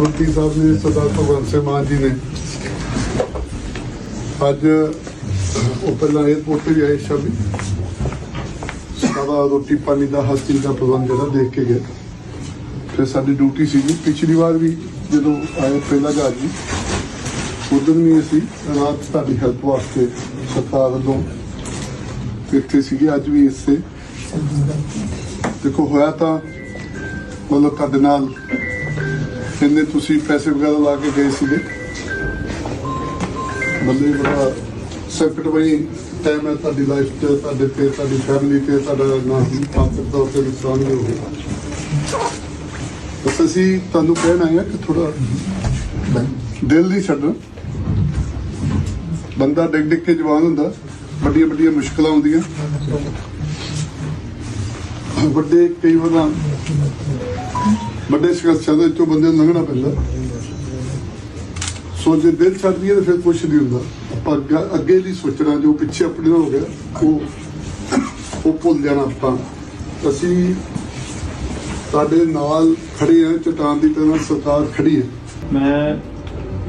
ਮੁਖੀ ਸਾਹਿਬ ਨੇ ਸਰਦਾਰ ਭਗਵੰਤ ਸਿੰਘ ਮਾਨ ਜੀ ਨੇ। ਅੱਜ ਉਹ ਪਹਿਲਾਂ 에어ਪੋਰਟ ਤੇ ਵੀ ਆਏ ਸ਼ਾਮੀ। ਸਾਰਾ ਰੋਟੀ ਪਾਣੀ ਦਾ ਹਰ ਦਾ ਪ੍ਰਬੰਧ ਜਿਹੜਾ ਦੇਖ ਕੇ ਗਏ। ਫਿਰ ਸਾਡੀ ਡਿਊਟੀ ਸੀਗੀ। ਪਿਛਲੀ ਵਾਰ ਵੀ ਜਦੋਂ ਆਏ ਪਹਿਲਾ ਜਹਾਜ਼ ਜੀ, ਉਦੋਂ ਵੀ ਅਸੀਂ ਰਾਤ ਤੁਹਾਡੀ ਹੈਲਪ ਵਾਸਤੇ ਸਰਕਾਰ ਵੱਲੋਂ ਇੱਥੇ ਸੀਗੇ। ਅੱਜ ਵੀ ਇਸੇ। ਦੇਖੋ, ਹੋਇਆ ਤਾਂ ਮਤਲਬ ਤੁਹਾਡੇ ਨਾਲ ਇੰਨੇ ਤੁਸੀਂ ਪੈਸੇ ਵਗੈਰਾ ਲਾ ਕੇ ਗਏ ਸੀਗੇ। ਬੰਦੇ ਬੜਾ ਸੰਕਟ ਵਈ ਟਾਈਮ ਹੈ ਤੁਹਾਡੀ ਲਾਈਫ ਤੇ ਤੁਹਾਡੇ ਤੇ, ਤੁਹਾਡੀ ਫੈਮਿਲੀ ਤੇ, ਤੁਹਾਡਾ ਨਾਮ ਮਾਨਸਿਕ ਤੌਰ ਤੇ ਨੁਕਸਾਨ ਹੋ ਗਿਆ ਬਸ ਅਸੀਂ ਤੁਹਾਨੂੰ ਕਹਿਣਾ ਹੈ ਕਿ ਥੋੜਾ ਦਿਲ ਨਹੀਂ ਛੱਡਣਾ। ਬੰਦਾ ਡਿੱਗ ਡਿੱਗ ਕੇ ਜਵਾਨ ਹੁੰਦਾ, ਵੱਡੀਆਂ ਵੱਡੀਆਂ ਮੁਸ਼ਕਲਾਂ ਆਉਂਦੀਆਂ। ਵੱਡੇ ਕਈ ਵਾਰ ਵੱਡੇ ਸੰਘਰਸ਼ਾਂ ਦੇ ਵਿੱਚੋਂ ਬੰਦੇ ਨੂੰ ਲੰਘਣਾ ਪੈਂਦਾ। ਸੋ ਜੇ ਦਿਲ ਛੱਡ ਦਈਏ ਤਾਂ ਫਿਰ ਕੁਝ ਨਹੀਂ ਹੁੰਦਾ। ਆਪਾਂ ਅੱਗਾ- ਲਈ ਸੋਚਣਾ ਜੋ ਪਿੱਛੇ ਆਪਣੇ ਹੋ ਗਿਆ ਉਹ ਉਹ ਭੁੱਲ ਜਾਣਾ ਆਪਾਂ। ਅਸੀਂ ਤੁਹਾਡੇ ਨਾਲ ਖੜੇ ਆ ਚਟਾਨ ਦੀ ਤਰ੍ਹਾਂ ਸਰਕਾਰ ਖੜੀ ਹੈ। ਮੈਂ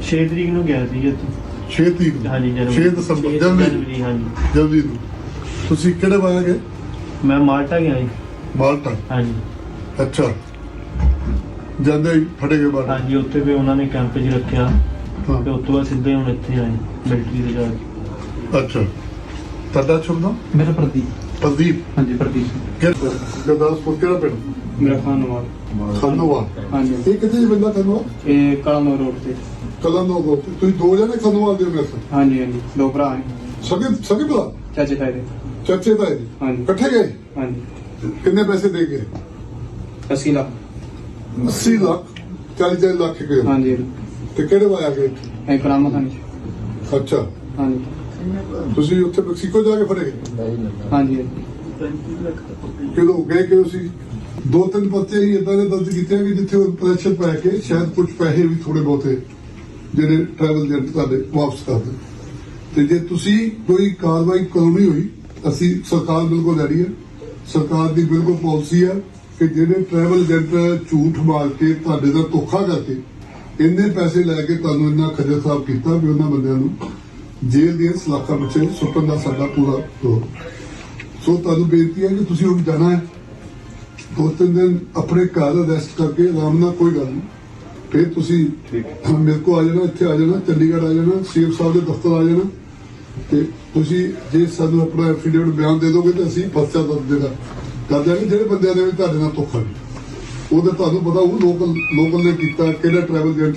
6 ਤਰੀਕ ਨੂੰ ਗਿਆ ਸੀ ਇੱਥੇ। 6 ਤਰੀਕ ਨੂੰ। ਹਾਂਜੀ ਜਨਵਰੀ। 6 ਦਸੰਬਰ ਜਨਵਰੀ? ਹਾਂਜੀ। ਨੂੰ। ਤੁਸੀਂ ਕਿਹੜੇ ਵਾਰ ਗਏ? ਮੈਂ ਮਾਲਟਾ ਗਿਆ ਜੀ। ਮਾਲਟਾ? ਹਾਂਜੀ। ਅੱਛਾ। ਜਾਂਦੇ ਹੀ ਫੜੇ ਗਏ ਬਾਹਰ। ਹਾਂਜੀ ਉੱਥੇ ਵੀ ਉਹਨਾਂ ਨੇ ਕੈਂਪ 'ਚ ਰੱਖਿਆ। ਤੇ ਹਾਂ। ਉਸ ਤੋਂ ਬਾਅਦ ਸਿੱਧੇ ਹੁਣ ਇੱਥੇ ਆਏ ਮਿਲਟਰੀ ਦੇ ਜਾ ਕੇ। ਅੱਛਾ। ਤੁਹਾਡਾ ਨਾਮ? ਮੇਰਾ ਪ੍ਰਦੀਪ। ਪ੍ਰਦੀਪ? ਹਾਂਜੀ ਪ੍ਰਦੀਪ। ਕਿਹੜਾ ਗੁਰਦਾਸਪੁਰ ਕਿਹੜਾ ਪਿੰਡ? ਮੇਰਾ ਖਾਨਵਾਲ। ਖੰਨੋਵਾ ਹਾਂਜੀ। ਇਹ ਕਿੱਥੇ ਜੀ ਬੰਦਾ ਖੰਨੋਵਾ ਇਹ ਕਲਨੋ ਰੋਡ ਤੇ। ਕਲੰਦੋ ਤੋਂ। ਤੁਸੀਂ ਦੋ ਜਣੇ ਖੰਨੋਵਾ ਦੇ ਹੋ ਮੇਰੇ ਤੋਂ ਹਾਂਜੀ ਹਾਂਜੀ। ਦੋ ਭਰਾ ਨੇ। ਸਗੇ ਸਗੇ ਭਰਾ? ਚਾਚੇ ਤਾਏ ਦੇ। ਚਾਚੇ ਤਾਏ ਜੀ ਹਾਂਜੀ। ਇਕੱਠੇ ਗਏ? ਹਾਂਜੀ। ਕਿੰਨੇ ਪੈਸੇ ਦੇ ਗਏ? 80 ਲੱਖ। 80 ਲੱਖ 40 ਲੱਖ ਗਏ ਹਾਂਜੀ। ਤੇ ਕਿਹੜੇ ਵਾਇਆ ਗਏ ਇਹ ਕਰਾਮਾ ਖਾਨ ਅੱਛਾ। ਹਾਂਜੀ। ਤੁਸੀਂ ਉੱਥੇ ਮੈਕਸੀਕੋ ਜਾ ਕੇ ਫੜੇ? ਗਏ ਹਾਂਜੀ। ਕਿਦੋਂ? ਗਏ ਕਿ ਤੁਸੀਂ ਦੋ ਤਿੰਨ ਪੱਤੇ ਹੀ ਇਦਾਂ ਦੇ ਦਰਜ ਕੀਤੇ ਕਿ ਜਿੱਥੇ ਉਹ ਪ੍ਰੈਸ਼ਰ ਪੈ ਕੇ ਸ਼ਾਇਦ ਕੁਝ ਪੈਸੇ ਵੀ ਥੋੜੇ ਬਹੁਤੇ ਜਿਹੜੇ ਟਰੈਵਲ ਏਜੰਟ ਤੁਹਾਡੇ ਵਾਪਸ ਕਰ ਦੇ ਤੇ ਜੇ ਤੁਸੀਂ ਕੋਈ ਕਾਰਵਾਈ ਕਰਾਉਣੀ ਹੋਈ ਅਸੀਂ ਸਰਕਾਰ ਬਿਲਕੁਲ ਰੈਡੀ ਹੈ। ਸਰਕਾਰ ਦੀ ਬਿਲਕੁਲ ਪਾਲਿਸੀ ਹੈ। ਕਿ ਜਿਹੜੇ ਟਰੈਵਲ ਏਜੰਟ ਝੂਠ ਮਾਰ ਕੇ ਤੁਹਾਡੇ ਨਾਲ ਧੋਖਾ ਕਰਕੇ ਇੰਨੇ ਪੈਸੇ ਲੈ ਕੇ ਤੁਹਾਨੂੰ ਇੰਨਾ ਖੱਜਲ ਖਰਾਬ ਕੀਤਾ ਵੀ ਉਹਨਾਂ ਬੰਦਿਆਂ ਨੂੰ ਜੇਲ੍ਹ ਦੀਆਂ ਸਲਾਖਾਂ ਵਿੱਚ ਸੁੱਟਣ ਦਾ ਸਾਡਾ ਪੂਰਾ ਜ਼ੋਰ ਸੋ ਤੁਹਾਨੂੰ ਬੇਨਤੀ ਹੈ ਕਿ ਤੁਸੀਂ ਹੁਣ ਜਾਣਾ ਹੈ। ਦੋ ਤਿੰਨ ਦਿਨ ਆਪਣੇ ਘਰ ਰੈਸਟ ਕਰਕੇ ਆਰਾਮ ਨਾਲ ਕੋਈ ਗੱਲ ਨਹੀਂ। ਫਿਰ ਤੁਸੀਂ ਮੇਰੇ ਕੋ ਆ ਜਾਣਾ ਇੱਥੇ ਆ ਜਾਣਾ ਚੰਡੀਗੜ੍ਹ ਆ ਜਾਣਾ ਸੀਐਮ ਸਾਹਿਬ ਦੇ ਦਫ਼ਤਰ ਆ ਜਾਣਾ। ਤੇ ਤੁਸੀਂ ਜੇ ਸਾਨੂੰ ਆਪਣਾ ਐਫੀਡੇਵਿਟ ਬਿਆਨ ਦੇ ਦੋਗੇ ਤਾਂ ਅਸੀਂ ਪਰਚਾ ਦਰਜ ਦੇਗਾ ਕਰ ਦਿਆਂਗੇ ਜਿਹੜੇ ਬੰਦਿਆਂ ਨੇ ਵੀ ਤੁਹਾਡੇ ਨਾਲ ਧੋਖਾ ਕੀਤਾ ਉਹਦਾ ਤੁਹਾਨੂੰ ਪਤਾ ਉਹ ਲੋਕਲ ਲੋਕਲ ਨੇ ਕੀਤਾ, ਕਿਹੜਾ ਟਰੈਵਲ ਏਜੰਟ